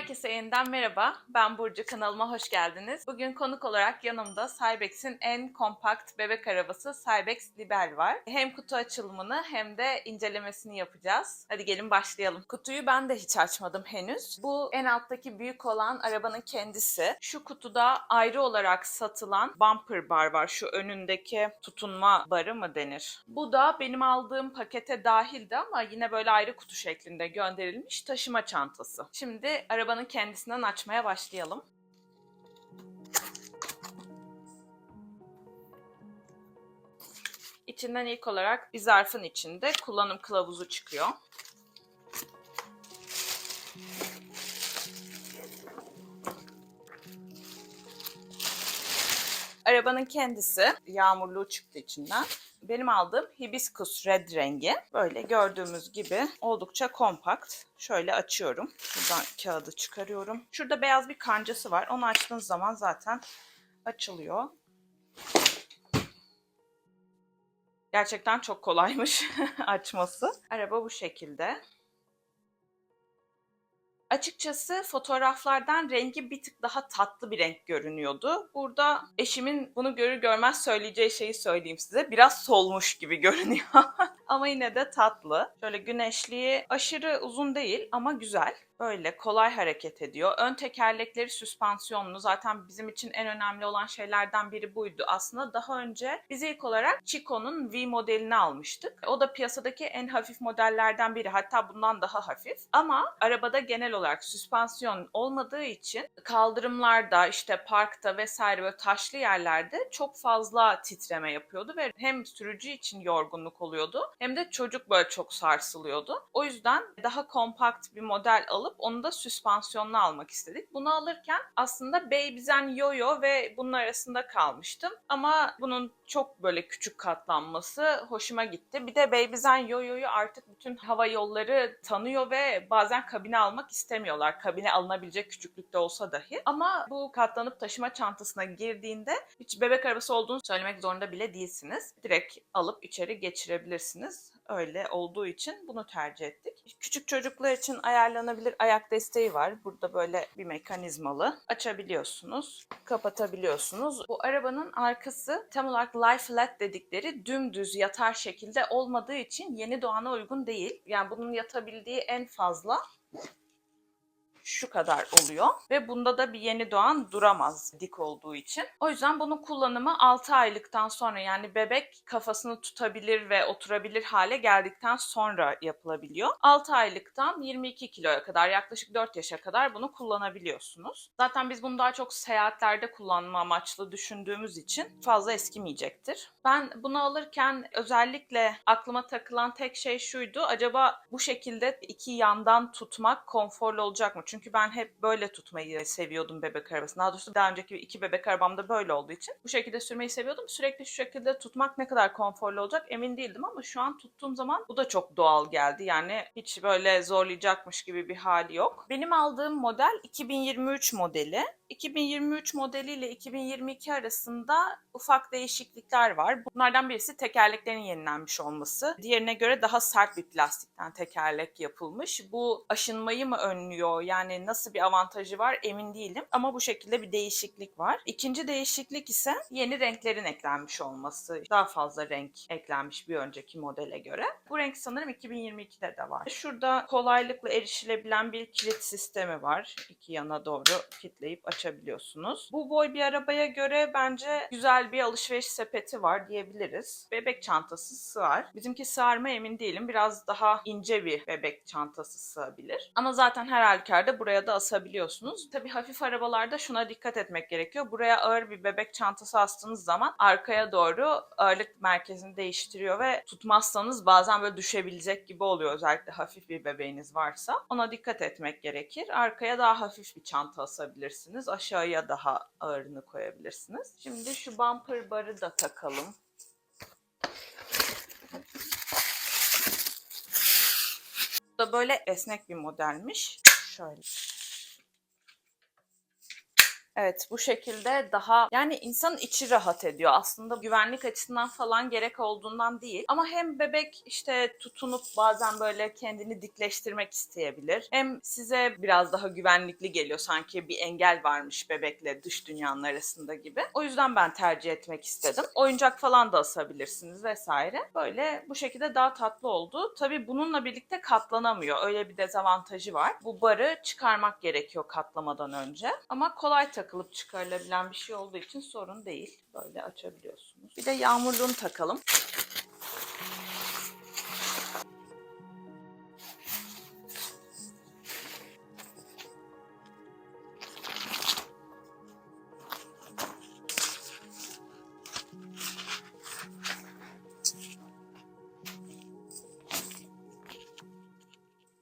Herkese yeniden merhaba. Ben Burcu. Kanalıma hoş geldiniz. Bugün konuk olarak yanımda Cybex'in en kompakt bebek arabası Cybex Liber var. Hem kutu açılımını hem de incelemesini yapacağız. Hadi gelin başlayalım. Kutuyu ben de hiç açmadım henüz. Bu en alttaki büyük olan arabanın kendisi. Şu kutuda ayrı olarak satılan bumper bar var. Şu önündeki tutunma barı mı denir? Bu da benim aldığım pakete dahildi ama yine böyle ayrı kutu şeklinde gönderilmiş taşıma çantası. Şimdi arabanın kendisinden açmaya başlayalım. İçinden ilk olarak bir zarfın içinde kullanım kılavuzu çıkıyor. Arabanın kendisi yağmurluğu çıktı içinden. Benim aldığım hibiscus red rengi. Böyle gördüğümüz gibi oldukça kompakt. Şöyle açıyorum. Şuradan kağıdı çıkarıyorum. Şurada beyaz bir kancası var. Onu açtığınız zaman zaten açılıyor. Gerçekten çok kolaymış açması. Araba bu şekilde. Açıkçası fotoğraflardan rengi bir tık daha tatlı bir renk görünüyordu. Burada eşimin bunu görür görmez söyleyeceği şeyi söyleyeyim size. Biraz solmuş gibi görünüyor. ama yine de tatlı. Şöyle güneşliği aşırı uzun değil ama güzel. Böyle kolay hareket ediyor. Ön tekerlekleri süspansiyonlu. Zaten bizim için en önemli olan şeylerden biri buydu. Aslında daha önce biz ilk olarak Chico'nun V modelini almıştık. O da piyasadaki en hafif modellerden biri. Hatta bundan daha hafif. Ama arabada genel olarak süspansiyon olmadığı için kaldırımlarda işte parkta vesaire böyle taşlı yerlerde çok fazla titreme yapıyordu ve hem sürücü için yorgunluk oluyordu hem de çocuk böyle çok sarsılıyordu. O yüzden daha kompakt bir model alıp onu da süspansiyonlu almak istedik. Bunu alırken aslında Babyzen Yo-Yo ve bunun arasında kalmıştım. Ama bunun çok böyle küçük katlanması hoşuma gitti. Bir de Babyzen Yo-Yo'yu artık bütün hava yolları tanıyor ve bazen kabine almak istemiyorlar. Kabine alınabilecek küçüklükte olsa dahi. Ama bu katlanıp taşıma çantasına girdiğinde hiç bebek arabası olduğunu söylemek zorunda bile değilsiniz. Direkt alıp içeri geçirebilirsiniz. Öyle olduğu için bunu tercih ettik. Küçük çocuklar için ayarlanabilir ayak desteği var. Burada böyle bir mekanizmalı. Açabiliyorsunuz, kapatabiliyorsunuz. Bu arabanın arkası tam olarak lie flat dedikleri dümdüz yatar şekilde olmadığı için yeni doğana uygun değil. Yani bunun yatabildiği en fazla şu kadar oluyor ve bunda da bir yeni doğan duramaz dik olduğu için. O yüzden bunun kullanımı 6 aylıktan sonra yani bebek kafasını tutabilir ve oturabilir hale geldikten sonra yapılabiliyor. 6 aylıktan 22 kiloya kadar yaklaşık 4 yaşa kadar bunu kullanabiliyorsunuz. Zaten biz bunu daha çok seyahatlerde kullanma amaçlı düşündüğümüz için fazla eskimeyecektir. Ben bunu alırken özellikle aklıma takılan tek şey şuydu. Acaba bu şekilde iki yandan tutmak konforlu olacak mı? Çünkü ben hep böyle tutmayı seviyordum bebek arabasını. Daha doğrusu daha önceki iki bebek arabamda böyle olduğu için bu şekilde sürmeyi seviyordum. Sürekli şu şekilde tutmak ne kadar konforlu olacak emin değildim ama şu an tuttuğum zaman bu da çok doğal geldi. Yani hiç böyle zorlayacakmış gibi bir hali yok. Benim aldığım model 2023 modeli. 2023 modeliyle 2022 arasında ufak değişiklikler var. Bunlardan birisi tekerleklerin yenilenmiş olması. Diğerine göre daha sert bir plastikten tekerlek yapılmış. Bu aşınmayı mı önlüyor? Yani nasıl bir avantajı var emin değilim. Ama bu şekilde bir değişiklik var. İkinci değişiklik ise yeni renklerin eklenmiş olması. Daha fazla renk eklenmiş bir önceki modele göre. Bu renk sanırım 2022'de de var. Şurada kolaylıkla erişilebilen bir kilit sistemi var. İki yana doğru kilitleyip açabiliyorsunuz. Bu boy bir arabaya göre bence güzel bir alışveriş sepeti var diyebiliriz. Bebek çantası sığar. Bizimki sığar mı emin değilim. Biraz daha ince bir bebek çantası sığabilir. Ama zaten her halükarda buraya da asabiliyorsunuz. Tabii hafif arabalarda şuna dikkat etmek gerekiyor. Buraya ağır bir bebek çantası astığınız zaman arkaya doğru ağırlık merkezini değiştiriyor ve tutmazsanız bazen böyle düşebilecek gibi oluyor özellikle hafif bir bebeğiniz varsa. Ona dikkat etmek gerekir. Arkaya daha hafif bir çanta asabilirsiniz. Aşağıya daha ağırını koyabilirsiniz. Şimdi şu bumper barı da takalım. Bu da böyle esnek bir modelmiş. Şöyle. Evet bu şekilde daha yani insanın içi rahat ediyor. Aslında güvenlik açısından falan gerek olduğundan değil. Ama hem bebek işte tutunup bazen böyle kendini dikleştirmek isteyebilir. Hem size biraz daha güvenlikli geliyor sanki bir engel varmış bebekle dış dünyanın arasında gibi. O yüzden ben tercih etmek istedim. Oyuncak falan da asabilirsiniz vesaire. Böyle bu şekilde daha tatlı oldu. Tabii bununla birlikte katlanamıyor. Öyle bir dezavantajı var. Bu barı çıkarmak gerekiyor katlamadan önce. Ama kolay takılıp çıkarılabilen bir şey olduğu için sorun değil. Böyle açabiliyorsunuz. Bir de yağmurluğunu takalım.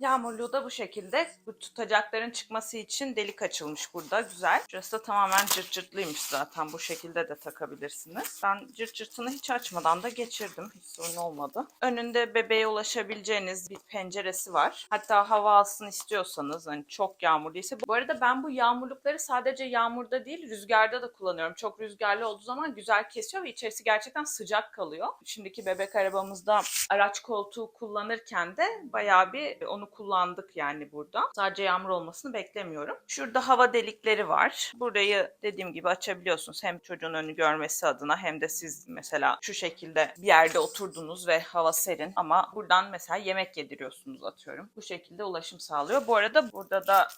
Yağmurluğu da bu şekilde. Bu tutacakların çıkması için delik açılmış burada. Güzel. Şurası da tamamen cırt cırtlıymış zaten. Bu şekilde de takabilirsiniz. Ben cırt cırtını hiç açmadan da geçirdim. Hiç sorun olmadı. Önünde bebeğe ulaşabileceğiniz bir penceresi var. Hatta hava alsın istiyorsanız hani çok yağmurluysa. Bu arada ben bu yağmurlukları sadece yağmurda değil rüzgarda da kullanıyorum. Çok rüzgarlı olduğu zaman güzel kesiyor ve içerisi gerçekten sıcak kalıyor. Şimdiki bebek arabamızda araç koltuğu kullanırken de bayağı bir onu kullandık yani burada. Sadece yağmur olmasını beklemiyorum. Şurada hava delikleri var. Burayı dediğim gibi açabiliyorsunuz. Hem çocuğun önü görmesi adına hem de siz mesela şu şekilde bir yerde oturdunuz ve hava serin ama buradan mesela yemek yediriyorsunuz atıyorum. Bu şekilde ulaşım sağlıyor. Bu arada burada da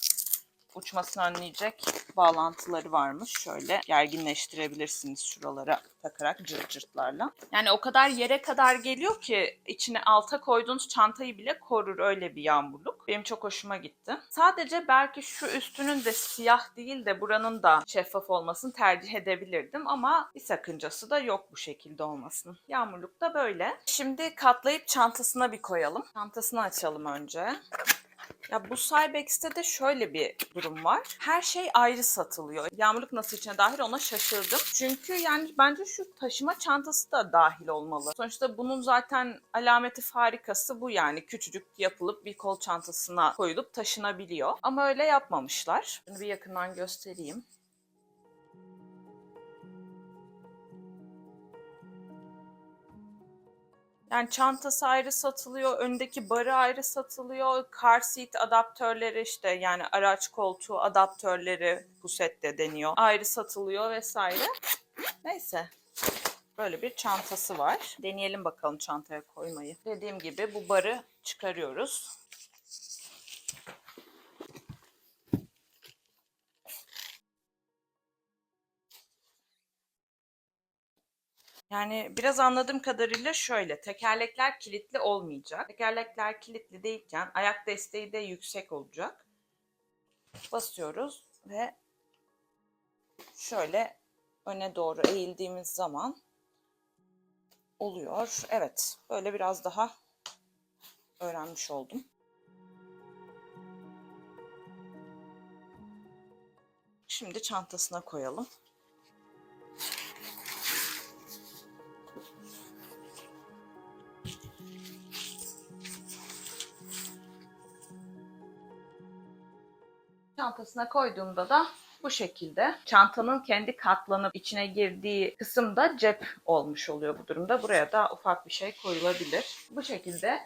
uçmasını önleyecek bağlantıları varmış. Şöyle gerginleştirebilirsiniz şuralara takarak cırt cırtlarla. Yani o kadar yere kadar geliyor ki içine alta koyduğunuz çantayı bile korur öyle bir yağmurluk. Benim çok hoşuma gitti. Sadece belki şu üstünün de siyah değil de buranın da şeffaf olmasını tercih edebilirdim ama bir sakıncası da yok bu şekilde olmasının. Yağmurluk da böyle. Şimdi katlayıp çantasına bir koyalım. Çantasını açalım önce. Ya bu Cybex'te de şöyle bir durum var. Her şey ayrı satılıyor. Yağmurluk nasıl içine dahil ona şaşırdım. Çünkü yani bence şu taşıma çantası da dahil olmalı. Sonuçta bunun zaten alameti farikası bu yani. Küçücük yapılıp bir kol çantasına koyulup taşınabiliyor. Ama öyle yapmamışlar. Bunu bir yakından göstereyim. Yani çantası ayrı satılıyor, öndeki barı ayrı satılıyor, car seat adaptörleri işte yani araç koltuğu adaptörleri bu sette deniyor. Ayrı satılıyor vesaire. Neyse. Böyle bir çantası var. Deneyelim bakalım çantaya koymayı. Dediğim gibi bu barı çıkarıyoruz. Yani biraz anladığım kadarıyla şöyle, tekerlekler kilitli olmayacak. Tekerlekler kilitli değilken ayak desteği de yüksek olacak. Basıyoruz ve şöyle öne doğru eğildiğimiz zaman oluyor. Evet, böyle biraz daha öğrenmiş oldum. Şimdi çantasına koyalım. Çantasına koyduğumda da bu şekilde çantanın kendi katlanıp içine girdiği kısım da cep olmuş oluyor bu durumda. Buraya da ufak bir şey koyulabilir. Bu şekilde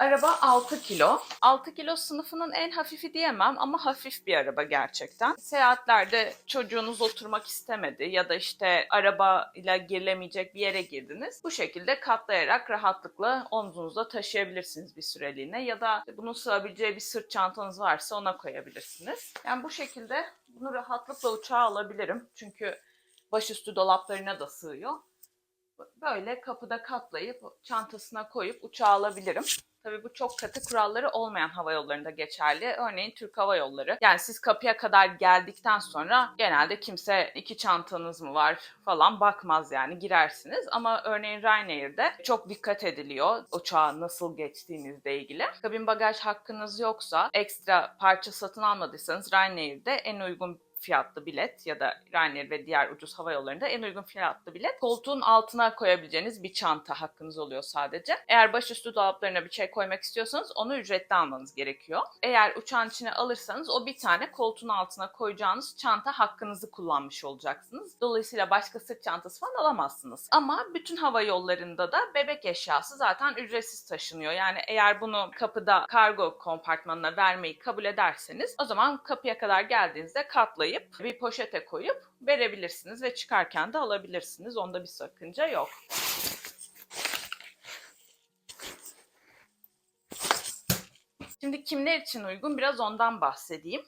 Araba 6 kilo. 6 kilo sınıfının en hafifi diyemem ama hafif bir araba gerçekten. Seyahatlerde çocuğunuz oturmak istemedi ya da işte arabayla girilemeyecek bir yere girdiniz. Bu şekilde katlayarak rahatlıkla omzunuzda taşıyabilirsiniz bir süreliğine ya da bunun sığabileceği bir sırt çantanız varsa ona koyabilirsiniz. Yani bu şekilde bunu rahatlıkla uçağa alabilirim. Çünkü başüstü dolaplarına da sığıyor. Böyle kapıda katlayıp çantasına koyup uçağa alabilirim. Tabii bu çok katı kuralları olmayan hava yollarında geçerli. Örneğin Türk Hava Yolları. Yani siz kapıya kadar geldikten sonra genelde kimse iki çantanız mı var falan bakmaz yani girersiniz. Ama örneğin Ryanair'de çok dikkat ediliyor uçağa nasıl geçtiğinizle ilgili. Kabin bagaj hakkınız yoksa ekstra parça satın almadıysanız Ryanair'de en uygun fiyatlı bilet ya da Ryanair ve diğer ucuz hava yollarında en uygun fiyatlı bilet koltuğun altına koyabileceğiniz bir çanta hakkınız oluyor sadece. Eğer başüstü dolaplarına bir şey koymak istiyorsanız onu ücretli almanız gerekiyor. Eğer uçağın içine alırsanız o bir tane koltuğun altına koyacağınız çanta hakkınızı kullanmış olacaksınız. Dolayısıyla başka sırt çantası falan alamazsınız. Ama bütün hava yollarında da bebek eşyası zaten ücretsiz taşınıyor. Yani eğer bunu kapıda kargo kompartmanına vermeyi kabul ederseniz o zaman kapıya kadar geldiğinizde katlayıp bir poşete koyup verebilirsiniz ve çıkarken de alabilirsiniz. Onda bir sakınca yok. Şimdi kimler için uygun biraz ondan bahsedeyim.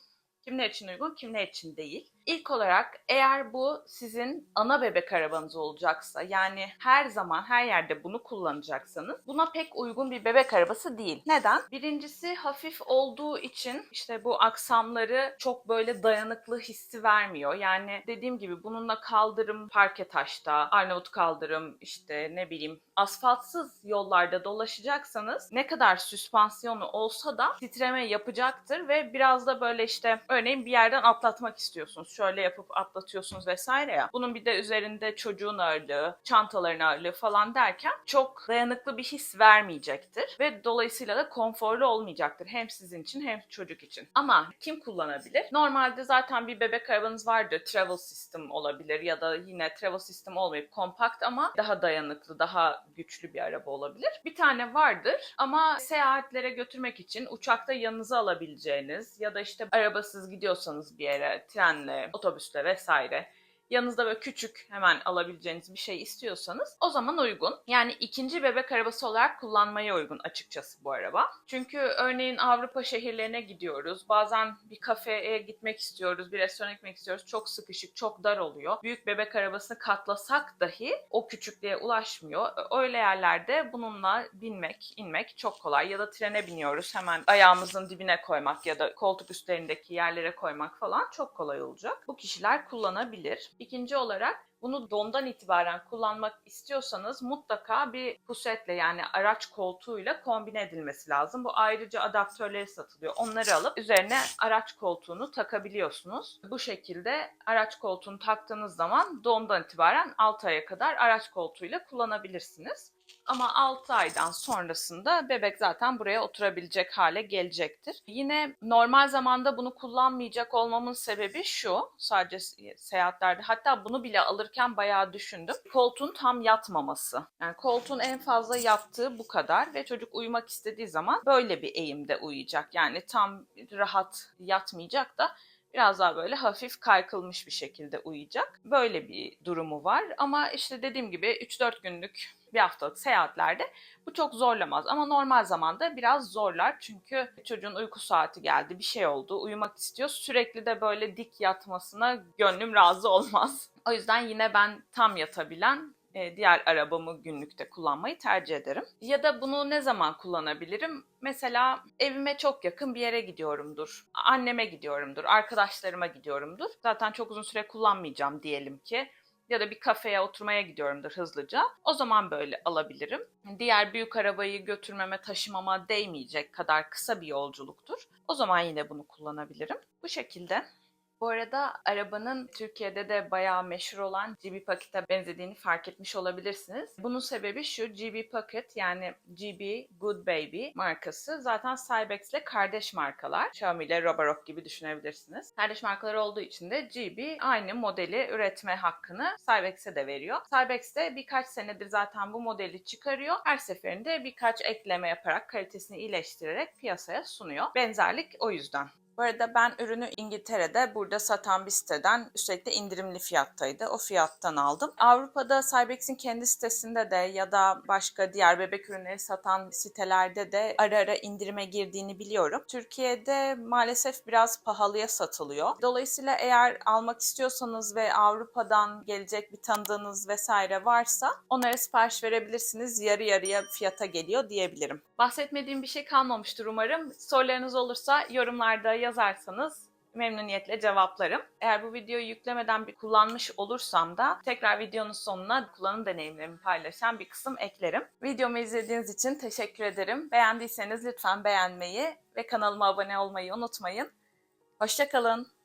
Kimler için uygun, kimler için değil. İlk olarak eğer bu sizin ana bebek arabanız olacaksa yani her zaman her yerde bunu kullanacaksanız buna pek uygun bir bebek arabası değil. Neden? Birincisi hafif olduğu için işte bu aksamları çok böyle dayanıklı hissi vermiyor. Yani dediğim gibi bununla kaldırım parke taşta, Arnavut kaldırım işte ne bileyim asfaltsız yollarda dolaşacaksanız ne kadar süspansiyonu olsa da titreme yapacaktır ve biraz da böyle işte örneğin bir yerden atlatmak istiyorsunuz şöyle yapıp atlatıyorsunuz vesaire ya. Bunun bir de üzerinde çocuğun ağırlığı, çantaların ağırlığı falan derken çok dayanıklı bir his vermeyecektir. Ve dolayısıyla da konforlu olmayacaktır. Hem sizin için hem çocuk için. Ama kim kullanabilir? Normalde zaten bir bebek arabanız vardır. Travel System olabilir ya da yine Travel System olmayıp kompakt ama daha dayanıklı, daha güçlü bir araba olabilir. Bir tane vardır ama seyahatlere götürmek için uçakta yanınıza alabileceğiniz ya da işte arabasız gidiyorsanız bir yere trenle, otobüsle vesaire yanınızda böyle küçük hemen alabileceğiniz bir şey istiyorsanız o zaman uygun. Yani ikinci bebek arabası olarak kullanmaya uygun açıkçası bu araba. Çünkü örneğin Avrupa şehirlerine gidiyoruz. Bazen bir kafeye gitmek istiyoruz, bir restorana gitmek istiyoruz. Çok sıkışık, çok dar oluyor. Büyük bebek arabasını katlasak dahi o küçüklüğe ulaşmıyor. Öyle yerlerde bununla binmek, inmek çok kolay. Ya da trene biniyoruz hemen ayağımızın dibine koymak ya da koltuk üstlerindeki yerlere koymak falan çok kolay olacak. Bu kişiler kullanabilir. İkinci olarak bunu dondan itibaren kullanmak istiyorsanız mutlaka bir pusetle yani araç koltuğuyla kombine edilmesi lazım. Bu ayrıca adaptörleri satılıyor. Onları alıp üzerine araç koltuğunu takabiliyorsunuz. Bu şekilde araç koltuğunu taktığınız zaman dondan itibaren 6 aya kadar araç koltuğuyla kullanabilirsiniz. Ama 6 aydan sonrasında bebek zaten buraya oturabilecek hale gelecektir. Yine normal zamanda bunu kullanmayacak olmamın sebebi şu. Sadece seyahatlerde hatta bunu bile alırken bayağı düşündüm. Koltuğun tam yatmaması. Yani koltuğun en fazla yattığı bu kadar ve çocuk uyumak istediği zaman böyle bir eğimde uyuyacak. Yani tam rahat yatmayacak da biraz daha böyle hafif kaykılmış bir şekilde uyuyacak. Böyle bir durumu var ama işte dediğim gibi 3-4 günlük bir haftalık seyahatlerde bu çok zorlamaz. Ama normal zamanda biraz zorlar çünkü çocuğun uyku saati geldi, bir şey oldu, uyumak istiyor. Sürekli de böyle dik yatmasına gönlüm razı olmaz. O yüzden yine ben tam yatabilen e, diğer arabamı günlükte kullanmayı tercih ederim. Ya da bunu ne zaman kullanabilirim? Mesela evime çok yakın bir yere gidiyorumdur. Anneme gidiyorumdur, arkadaşlarıma gidiyorumdur. Zaten çok uzun süre kullanmayacağım diyelim ki ya da bir kafeye oturmaya gidiyorumdur hızlıca. O zaman böyle alabilirim. Diğer büyük arabayı götürmeme, taşımama değmeyecek kadar kısa bir yolculuktur. O zaman yine bunu kullanabilirim. Bu şekilde. Bu arada arabanın Türkiye'de de bayağı meşhur olan GB Pocket'e benzediğini fark etmiş olabilirsiniz. Bunun sebebi şu GB Pocket yani GB Good Baby markası zaten Cybex ile kardeş markalar. Xiaomi ile Roborock gibi düşünebilirsiniz. Kardeş markalar olduğu için de GB aynı modeli üretme hakkını Cybex'e de veriyor. Cybex de birkaç senedir zaten bu modeli çıkarıyor. Her seferinde birkaç ekleme yaparak kalitesini iyileştirerek piyasaya sunuyor. Benzerlik o yüzden. Bu arada ben ürünü İngiltere'de burada satan bir siteden üstelik de indirimli fiyattaydı. O fiyattan aldım. Avrupa'da Cybex'in kendi sitesinde de ya da başka diğer bebek ürünleri satan sitelerde de ara ara indirime girdiğini biliyorum. Türkiye'de maalesef biraz pahalıya satılıyor. Dolayısıyla eğer almak istiyorsanız ve Avrupa'dan gelecek bir tanıdığınız vesaire varsa onlara sipariş verebilirsiniz. Yarı yarıya fiyata geliyor diyebilirim. Bahsetmediğim bir şey kalmamıştır umarım. Sorularınız olursa yorumlarda yazarsanız memnuniyetle cevaplarım. Eğer bu videoyu yüklemeden bir kullanmış olursam da tekrar videonun sonuna kullanım deneyimlerimi paylaşan bir kısım eklerim. Videomu izlediğiniz için teşekkür ederim. Beğendiyseniz lütfen beğenmeyi ve kanalıma abone olmayı unutmayın. Hoşçakalın.